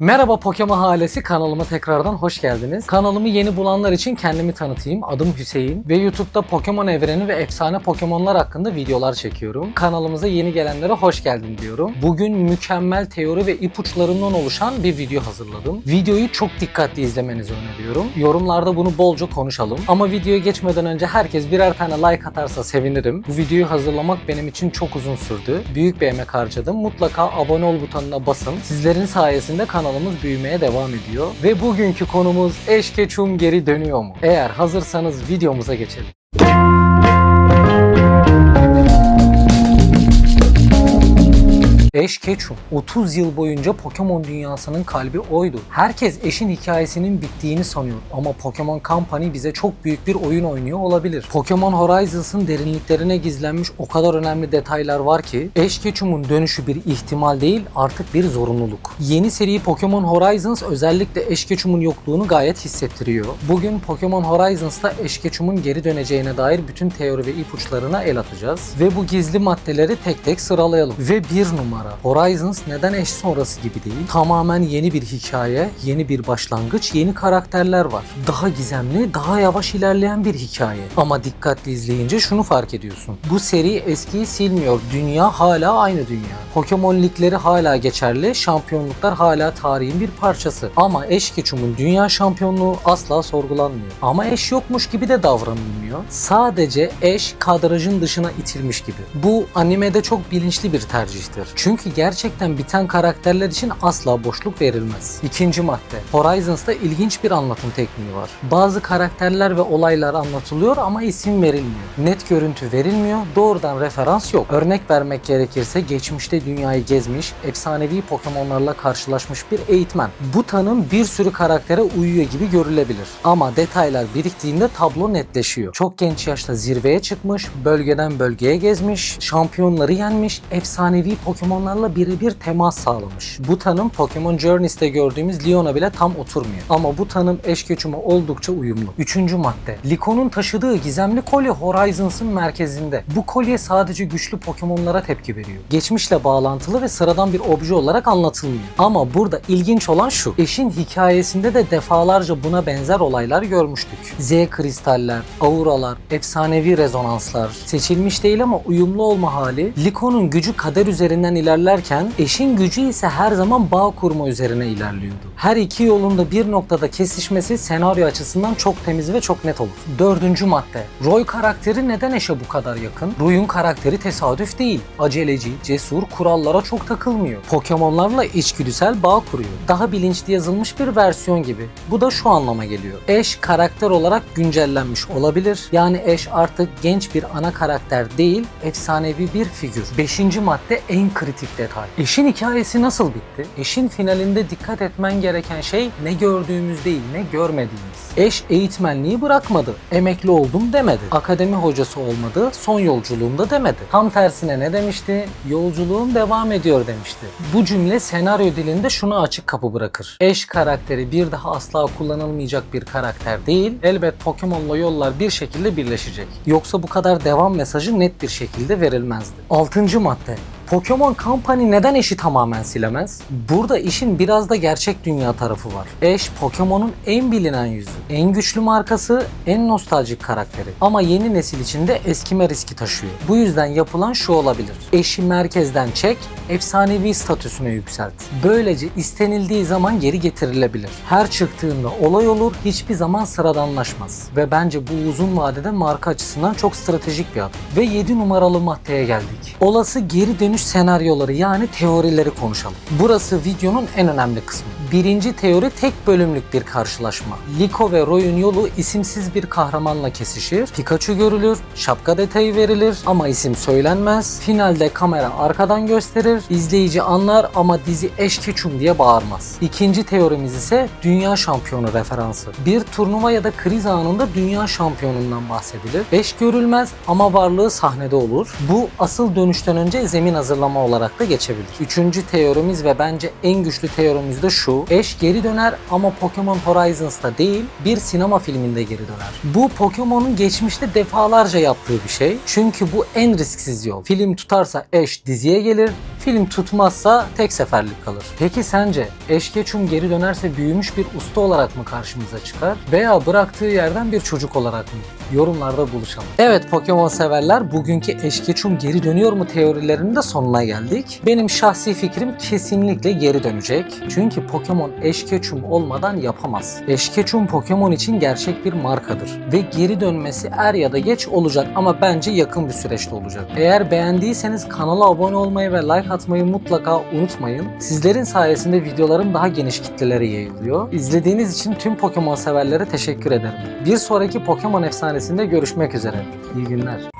Merhaba Pokemon ailesi kanalıma tekrardan hoş geldiniz. Kanalımı yeni bulanlar için kendimi tanıtayım. Adım Hüseyin ve YouTube'da Pokemon evreni ve efsane Pokemon'lar hakkında videolar çekiyorum. Kanalımıza yeni gelenlere hoş geldin diyorum. Bugün mükemmel teori ve ipuçlarından oluşan bir video hazırladım. Videoyu çok dikkatli izlemenizi öneriyorum. Yorumlarda bunu bolca konuşalım. Ama videoya geçmeden önce herkes birer tane like atarsa sevinirim. Bu videoyu hazırlamak benim için çok uzun sürdü. Büyük bir emek harcadım. Mutlaka abone ol butonuna basın. Sizlerin sayesinde kanalımız büyümeye devam ediyor. Ve bugünkü konumuz Eşkeçum geri dönüyor mu? Eğer hazırsanız videomuza geçelim. Ash Ketchum 30 yıl boyunca Pokemon dünyasının kalbi oydu. Herkes Ash'in hikayesinin bittiğini sanıyor ama Pokemon Company bize çok büyük bir oyun oynuyor olabilir. Pokemon Horizons'ın derinliklerine gizlenmiş o kadar önemli detaylar var ki Ash Ketchum'un dönüşü bir ihtimal değil artık bir zorunluluk. Yeni seri Pokemon Horizons özellikle Ash Ketchum'un yokluğunu gayet hissettiriyor. Bugün Pokemon Horizons'ta Ash Ketchum'un geri döneceğine dair bütün teori ve ipuçlarına el atacağız. Ve bu gizli maddeleri tek tek sıralayalım. Ve bir numara. Horizons neden eş sonrası gibi değil? Tamamen yeni bir hikaye, yeni bir başlangıç, yeni karakterler var. Daha gizemli, daha yavaş ilerleyen bir hikaye. Ama dikkatli izleyince şunu fark ediyorsun. Bu seri eskiyi silmiyor. Dünya hala aynı dünya. Pokemon ligleri hala geçerli, şampiyonluklar hala tarihin bir parçası. Ama Ash Ketchum'un dünya şampiyonluğu asla sorgulanmıyor. Ama Ash yokmuş gibi de davranılmıyor. Sadece Ash kadrajın dışına itilmiş gibi. Bu animede çok bilinçli bir tercihtir. Çünkü gerçekten biten karakterler için asla boşluk verilmez. İkinci madde. Horizons'ta ilginç bir anlatım tekniği var. Bazı karakterler ve olaylar anlatılıyor ama isim verilmiyor. Net görüntü verilmiyor, doğrudan referans yok. Örnek vermek gerekirse geçmişte dünyayı gezmiş, efsanevi Pokemon'larla karşılaşmış bir eğitmen. Bu tanım bir sürü karaktere uyuyor gibi görülebilir. Ama detaylar biriktiğinde tablo netleşiyor. Çok genç yaşta zirveye çıkmış, bölgeden bölgeye gezmiş, şampiyonları yenmiş, efsanevi Pokemon'larla birebir temas sağlamış. Bu tanım Pokemon Journeys'te gördüğümüz Leon'a bile tam oturmuyor. Ama bu tanım eşkeçuma oldukça uyumlu. Üçüncü madde. Likon'un taşıdığı gizemli kolye Horizons'ın merkezinde. Bu kolye sadece güçlü Pokemon'lara tepki veriyor. Geçmişle bağlantılı ve sıradan bir obje olarak anlatılmıyor. Ama burada ilginç olan şu. Eşin hikayesinde de defalarca buna benzer olaylar görmüştük. Z kristaller, auralar, efsanevi rezonanslar. Seçilmiş değil ama uyumlu olma hali. Likon'un gücü kader üzerinden ilerlerken eşin gücü ise her zaman bağ kurma üzerine ilerliyordu. Her iki yolunda bir noktada kesişmesi senaryo açısından çok temiz ve çok net olur. Dördüncü madde. Roy karakteri neden eşe bu kadar yakın? Roy'un karakteri tesadüf değil. Aceleci, cesur, kurallara çok takılmıyor. Pokemon'larla içgüdüsel bağ kuruyor. Daha bilinçli yazılmış bir versiyon gibi. Bu da şu anlama geliyor. Ash karakter olarak güncellenmiş olabilir. Yani Ash artık genç bir ana karakter değil, efsanevi bir figür. Beşinci madde en kritik detay. Eşin hikayesi nasıl bitti? Eşin finalinde dikkat etmen gereken şey ne gördüğümüz değil, ne görmediğimiz. Eş eğitmenliği bırakmadı. Emekli oldum demedi. Akademi hocası olmadı, son yolculuğumda demedi. Tam tersine ne demişti? Yolculuğum devam ediyor demişti. Bu cümle senaryo dilinde şunu açık kapı bırakır. Eş karakteri bir daha asla kullanılmayacak bir karakter değil. Elbet Pokemon'la yollar bir şekilde birleşecek. Yoksa bu kadar devam mesajı net bir şekilde verilmezdi. Altıncı madde. Pokemon Company neden eşi tamamen silemez? Burada işin biraz da gerçek dünya tarafı var. Ash, Pokemon'un en bilinen yüzü, en güçlü markası, en nostaljik karakteri. Ama yeni nesil için de eskime riski taşıyor. Bu yüzden yapılan şu olabilir. Eşi merkezden çek, efsanevi statüsüne yükselt. Böylece istenildiği zaman geri getirilebilir. Her çıktığında olay olur, hiçbir zaman sıradanlaşmaz. Ve bence bu uzun vadede marka açısından çok stratejik bir adım. Ve 7 numaralı maddeye geldik. Olası geri dönüş senaryoları yani teorileri konuşalım. Burası videonun en önemli kısmı. Birinci teori tek bölümlük bir karşılaşma. Liko ve Roy'un yolu isimsiz bir kahramanla kesişir. Pikachu görülür, şapka detayı verilir ama isim söylenmez. Finalde kamera arkadan gösterir, izleyici anlar ama dizi Ash Ketchum diye bağırmaz. İkinci teorimiz ise dünya şampiyonu referansı. Bir turnuva ya da kriz anında dünya şampiyonundan bahsedilir. Ash görülmez ama varlığı sahnede olur. Bu asıl dönüşten önce zemin hazırlama olarak da geçebilir. Üçüncü teorimiz ve bence en güçlü teorimiz de şu. Ash geri döner ama Pokemon Horizons'ta değil bir sinema filminde geri döner. Bu Pokemon'un geçmişte defalarca yaptığı bir şey. Çünkü bu en risksiz yol. Film tutarsa Ash diziye gelir, Film tutmazsa tek seferlik kalır. Peki sence Eşkeçum geri dönerse büyümüş bir usta olarak mı karşımıza çıkar? Veya bıraktığı yerden bir çocuk olarak mı? Yorumlarda buluşalım. Evet Pokemon severler bugünkü Eşkeçum geri dönüyor mu teorilerinin de sonuna geldik. Benim şahsi fikrim kesinlikle geri dönecek. Çünkü Pokemon Eşkeçum olmadan yapamaz. Eşkeçum Pokemon için gerçek bir markadır. Ve geri dönmesi er ya da geç olacak ama bence yakın bir süreçte olacak. Eğer beğendiyseniz kanala abone olmayı ve like atmayı mutlaka unutmayın. Sizlerin sayesinde videolarım daha geniş kitlelere yayılıyor. İzlediğiniz için tüm Pokemon severlere teşekkür ederim. Bir sonraki Pokemon efsanesinde görüşmek üzere. İyi günler.